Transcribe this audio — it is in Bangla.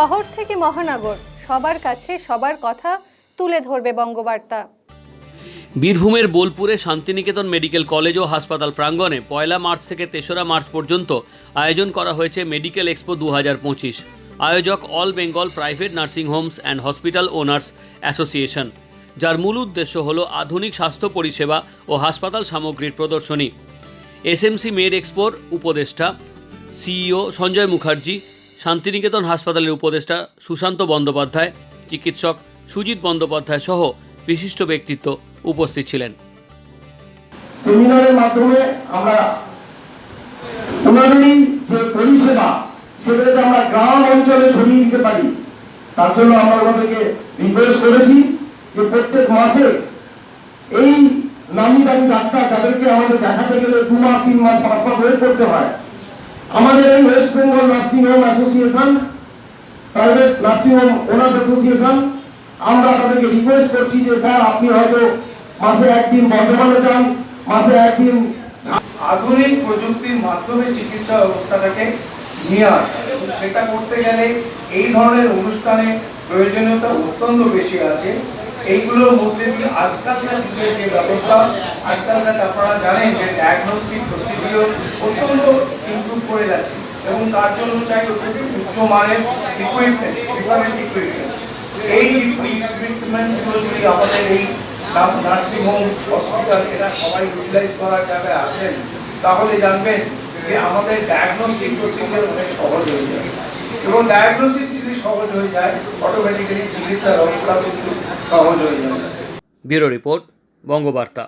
শহর থেকে মহানগর, সবার কাছে সবার কথা তুলে ধরবে বঙ্গবার্তা। বীরভূমের বোলপুরে শান্তিনিকেতন মেডিকেল কলেজ ও হাসপাতাল প্রাঙ্গণে পয়লা মার্চ থেকে তেসরা মার্চ পর্যন্ত আয়োজন করা হয়েছে মেডিকেল এক্সপো দু হাজার পঁচিশ। আয়োজক all Bengal private nursing homes and hospital owners association, যার মূল উদ্দেশ্য হল আধুনিক স্বাস্থ্য পরিষেবা ও হাসপাতাল সামগ্রীর প্রদর্শনী। এসএমসি মেড এক্সপোর উপদেষ্টা, সিইও সঞ্জয় মুখার্জি শান্তিনিকেতন হাসপাতালের উপদেষ্টা সুশান্ত বন্দ্যোপাধ্যায়, চিকিৎসক সুজিত বন্দ্যোপাধ্যায় সহ বিশিষ্ট ব্যক্তিত্ব উপস্থিত ছিলেন। সেমিনারের মাধ্যমে আমরা যে পরিষেবা আমরা গ্রাম অঞ্চলে ছড়িয়ে দিতে পারি। তার জন্য আমরা ওনাদেরকে রিকোয়েস্ট করেছি যে প্রত্যেক মাসে এই নামি দামি ডাক্তার যাদেরকে আমাদের দেখাতে গেলে দু মাস, তিন মাস, পাঁচ মাস ওয়েট করতে হয়, আমাদের এই West Bengal private nursing home owners association আমরা তাদেরকে রিকোয়েস্ট করছি যে, স্যার, আপনি হয়তো মাসে একদিন বর্ধমানে যান, মাসে একদিন আধুনিক প্রযুক্তির মাধ্যমে চিকিৎসা ব্যবস্থাটাকে নিয়ে আসা। এবং সেটা করতে গেলে এই ধরনের অনুষ্ঠানে প্রয়োজনীয়তা অত্যন্ত বেশি আছে। এইগুলোর মধ্যে দিয়ে আজকালকার যুগে যে ব্যবস্থা, আজকালকার আপনারা জানেন যে ডায়াগনস্টিক প্রসিডিওর অত্যন্ত ইমপ্রুভ করে যাচ্ছে। এবং তার জন্য চাই অত্যন্ত উচ্চমানের ইকুইপমেন্ট ডিফারেন্ট ইকুইপমেন্ট এই ইকুইপমেন্টগুলো আমাদের এই নার্সিং হোম হসপিটাল এরা সবাই ইউটিলাইজ করার জায়গায় আসেন, তাহলে জানবেন যে আমাদের ডায়াগনস্টিক প্রসিডিওর অনেক সহজ হয়ে যায়। এবং ডায়াগনোসিস যদি সহজ হয়ে যায় অটোমেটিক্যালি চিকিৎসা ব্যবস্থা কিন্তু সহজ হয়ে যাবে ব্যুরো রিপোর্ট, বঙ্গবার্তা।